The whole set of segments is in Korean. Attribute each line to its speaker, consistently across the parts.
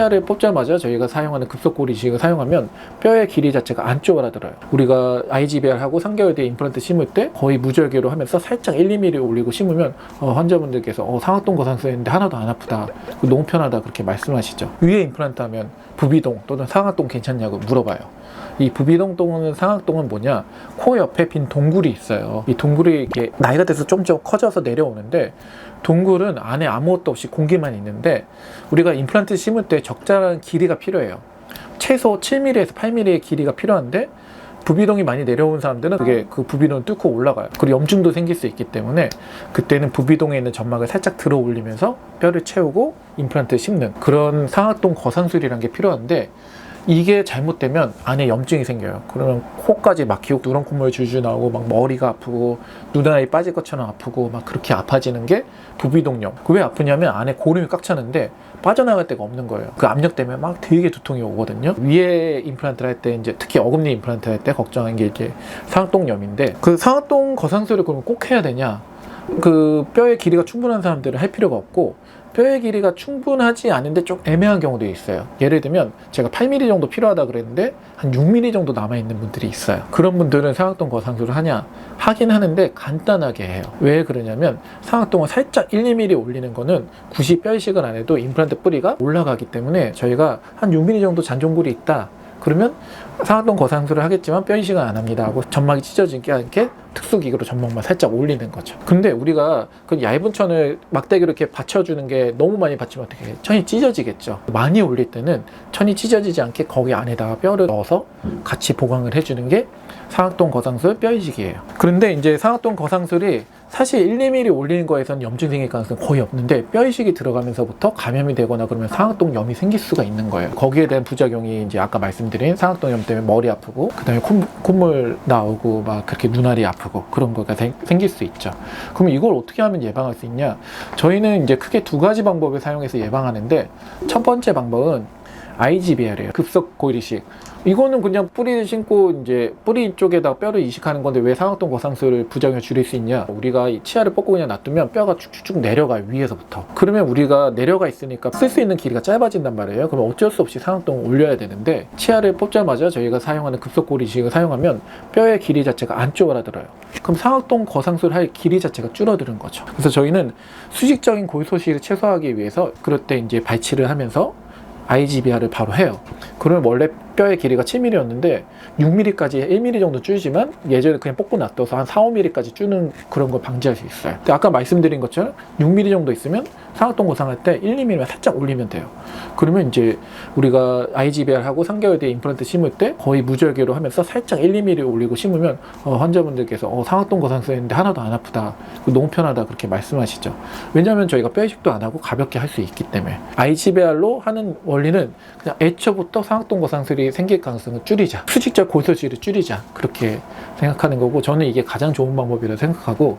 Speaker 1: 치아를 뽑자마자 저희가 사용하는 급속고리 이식을 사용하면 뼈의 길이 자체가 안 쪼그라들어요. 우리가 IGBR하고 3개월 뒤에 임플란트 심을 때 거의 무절개로 하면서 살짝 1, 2mm 올리고 심으면 어, 환자분들께서 어, 상악동 거상수했는데 하나도 안 아프다. 너무 편하다 그렇게 말씀하시죠. 위에 임플란트 하면 부비동 또는 상악동 괜찮냐고 물어봐요. 이 부비동 또는 상악동은 뭐냐? 코 옆에 빈 동굴이 있어요. 이 동굴이 이렇게 나이가 돼서 좀좀 커져서 내려오는데 동굴은 안에 아무것도 없이 공기만 있는데 우리가 임플란트 심을 때 적절한 길이가 필요해요. 최소 7mm에서 8mm의 길이가 필요한데 부비동이 많이 내려온 사람들은 그게 그 부비동을 뚫고 올라가요. 그리고 염증도 생길 수 있기 때문에 그때는 부비동에 있는 점막을 살짝 들어 올리면서 뼈를 채우고 임플란트를 심는 그런 상악동 거상술이라는 게 필요한데 이게 잘못되면 안에 염증이 생겨요. 그러면 코까지 막히고 누런 콧물 줄줄 나오고 막 머리가 아프고 눈알이 빠질 것처럼 아프고 막 그렇게 아파지는 게 부비동염. 그 왜 아프냐면 안에 고름이 꽉 차는데 빠져나갈 데가 없는 거예요. 그 압력 때문에 막 되게 두통이 오거든요. 위에 임플란트를 할 때 이제 특히 어금니 임플란트 할 때 걱정한 게 이제 상악동염인데 그 상악동 거상술을 그러면 꼭 해야 되냐? 그 뼈의 길이가 충분한 사람들은 할 필요가 없고 뼈의 길이가 충분하지 않은데 좀 애매한 경우도 있어요. 예를 들면 제가 8mm 정도 필요하다 그랬는데 한 6mm 정도 남아 있는 분들이 있어요. 그런 분들은 상악동 거상술을 하냐? 하긴 하는데 간단하게 해요. 왜 그러냐면 상악동을 살짝 1, 2mm 올리는 거는 굳이 뼈 이식을 안 해도 임플란트 뿌리가 올라가기 때문에 저희가 한 6mm 정도 잔존골이 있다. 그러면 상악동 거상술을 하겠지만 뼈 이식은 안 합니다 하고 점막이 찢어지지 않게 특수기구로 점막만 살짝 올리는 거죠. 근데 우리가 그 얇은 천을 막대기로 이렇게 받쳐주는 게 너무 많이 받치면 어떻게? 천이 찢어지겠죠. 많이 올릴 때는 천이 찢어지지 않게 거기 안에다가 뼈를 넣어서 같이 보강을 해주는 게 상악동 거상술 뼈 이식이에요. 그런데 이제 상악동 거상술이 사실 1, 2mm 올리는 거에서는 염증 생길 가능성이 거의 없는데 뼈 이식이 들어가면서부터 감염이 되거나 그러면 상악동염이 생길 수가 있는 거예요. 거기에 대한 부작용이 이제 아까 말씀드린 상악동염 때문에 머리 아프고 그다음에 콧물 나오고 막 그렇게 눈알이 아프고 그런 거가 생, 생길 수 있죠. 그럼 이걸 어떻게 하면 예방할 수 있냐? 저희는 이제 크게 두 가지 방법을 사용해서 예방하는데 첫 번째 방법은 IGBR이에요. 급속 고리식. 이거는 그냥 뿌리를 심고 이제 뿌리 쪽에다 뼈를 이식하는 건데 왜 상악동 거상술을 부작용을 줄일 수 있냐? 우리가 이 치아를 뽑고 그냥 놔두면 뼈가 쭉쭉쭉 내려가요 위에서부터. 그러면 우리가 내려가 있으니까 쓸 수 있는 길이가 짧아진단 말이에요. 그럼 어쩔 수 없이 상악동을 올려야 되는데 치아를 뽑자마자 저희가 사용하는 급속 고리 이식을 사용하면 뼈의 길이 자체가 안 쪼그라들어요. 그럼 상악동 거상술 할 길이 자체가 줄어드는 거죠. 그래서 저희는 수직적인 골소식을 최소화하기 위해서 그럴 때 이제 발치를 하면서 IGBR을 바로 해요. 그러면 원래 뼈의 길이가 7mm였는데 6mm까지 1mm 정도 줄지만 예전에 그냥 뽑고 놔둬서 한 4, 5mm까지 줄는 그런 걸 방지할 수 있어요. 아까 말씀드린 것처럼 6mm 정도 있으면 상악동 고상할 때 1, 2mm만 살짝 올리면 돼요. 그러면 이제 우리가 IGBR하고 3개월 뒤에 임플란트 심을 때 거의 무절개로 하면서 살짝 1, 2mm 올리고 심으면 어, 환자분들께서 어, 상악동 고상 쓰였는데 하나도 안 아프다. 너무 편하다. 그렇게 말씀하시죠. 왜냐하면 저희가 뼈 이식도 안 하고 가볍게 할 수 있기 때문에 IGBR로 하는 원리는 그냥 애초부터 상악동 고상술이 생길 가능성을 줄이자. 수직적 골소실을 줄이자. 그렇게 생각하는 거고 저는 이게 가장 좋은 방법이라고 생각하고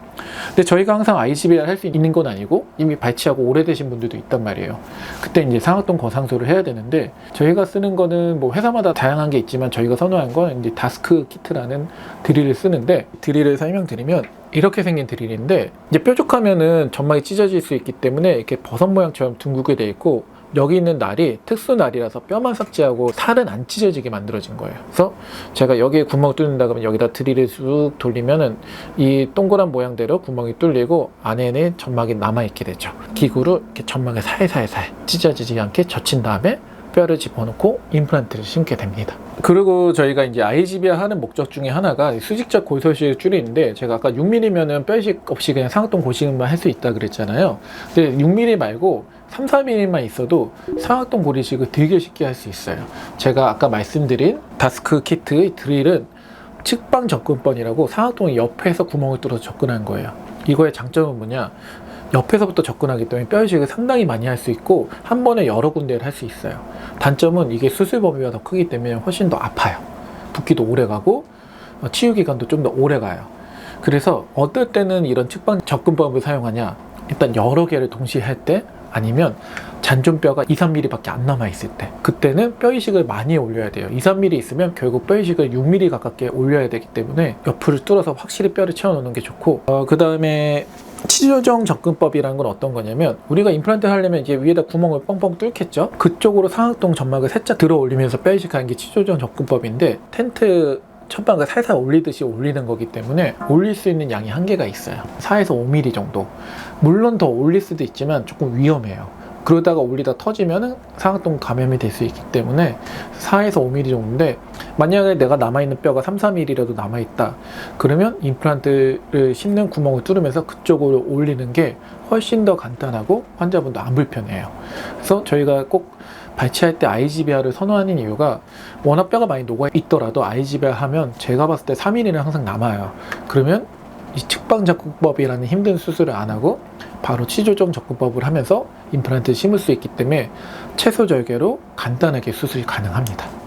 Speaker 1: 근데 저희가 항상 IGBR 할 수 있는 건 아니고 이미 발치하고 오래되신 분들도 있단 말이에요. 그때 이제 상악동 거상술을 해야 되는데 저희가 쓰는 거는 뭐 회사마다 다양한 게 있지만 저희가 선호한 건 이제 다스크 키트라는 드릴을 쓰는데 드릴을 설명드리면 이렇게 생긴 드릴인데 이제 뾰족하면은 점막이 찢어질 수 있기 때문에 이렇게 버섯 모양처럼 둥글게 돼 있고 여기 있는 날이 특수 날이라서 뼈만 삭제하고 살은 안 찢어지게 만들어진 거예요. 그래서 제가 여기에 구멍 뚫는다 그러면 여기다 드릴을 쑥 돌리면은 이 동그란 모양대로 구멍이 뚫리고 안에는 점막이 남아 있게 되죠. 기구로 이렇게 점막을 살살살 찢어지지 않게 젖힌 다음에 뼈를 집어넣고 임플란트를 심게 됩니다. 그리고 저희가 이제 IGBR 하는 목적 중에 하나가 수직적 골소식을 줄이는데 제가 아까 6mm면은 뼈이식 없이 그냥 상악동 고식만 할 수 있다 그랬잖아요. 근데 6mm 말고 3, 4mm만 있어도 상악동 고리식을 되게 쉽게 할 수 있어요. 제가 아까 말씀드린 다스크 키트의 드릴은 측방 접근번이라고 상악동 옆에서 구멍을 뚫어서 접근한 거예요. 이거의 장점은 뭐냐? 옆에서부터 접근하기 때문에 뼈 이식을 상당히 많이 할 수 있고 한 번에 여러 군데를 할 수 있어요. 단점은 이게 수술 범위가 더 크기 때문에 훨씬 더 아파요. 붓기도 오래 가고 어, 치유 기간도 좀 더 오래 가요. 그래서 어떨 때는 이런 측방 접근법을 사용하냐? 일단 여러 개를 동시에 할 때 아니면 잔존뼈가 2, 3mm밖에 안 남아 있을 때 그때는 뼈 이식을 많이 올려야 돼요. 2, 3mm 있으면 결국 뼈 이식을 6mm 가깝게 올려야 되기 때문에 옆을 뚫어서 확실히 뼈를 채워 넣는 게 좋고 어, 그 다음에 치조정 접근법이라는 건 어떤 거냐면 우리가 임플란트 하려면 이제 위에다 구멍을 뻥뻥 뚫겠죠. 그쪽으로 상악동 점막을 살짝 들어 올리면서 뼈 이식하는 게 치조정 접근법인데 텐트 첫방을 살살 올리듯이 올리는 거기 때문에 올릴 수 있는 양이 한계가 있어요. 4에서 5mm 정도. 물론 더 올릴 수도 있지만 조금 위험해요. 그러다가 올리다 터지면은 상악동 감염이 될 수 있기 때문에 4에서 5mm 정도인데 만약에 내가 남아있는 뼈가 3, 4mm라도 남아있다. 그러면 임플란트를 심는 구멍을 뚫으면서 그쪽으로 올리는 게 훨씬 더 간단하고 환자분도 안 불편해요. 그래서 저희가 꼭 발치할 때 IGBR을 선호하는 이유가 워낙 뼈가 많이 녹아 있더라도 IGBR 하면 제가 봤을 때 3mm는 항상 남아요. 그러면 이 측방 접근법이라는 힘든 수술을 안 하고 바로 치조정 접근법을 하면서 임플란트를 심을 수 있기 때문에 채소 절개로 간단하게 수술이 가능합니다.